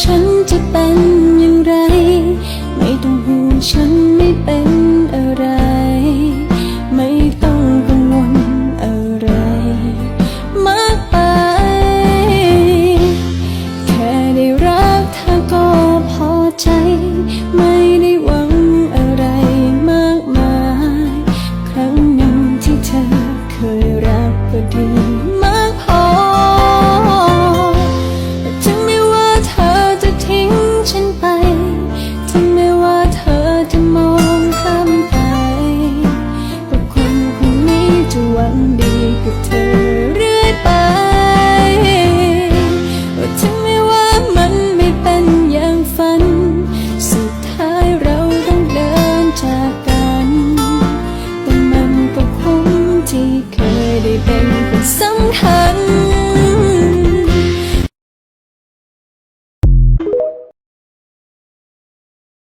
ฉันจะเป็นอย่างไร ไม่ต้องห่วงฉันไม่เป็น เธอเรื่อยไปถึงไม่ว่ามันไม่เป็นอย่างฝัน สุดท้ายเราต้องเดินจากกันแต่มันก็คุ้ที่เคยได้เป็นคนสำคัญ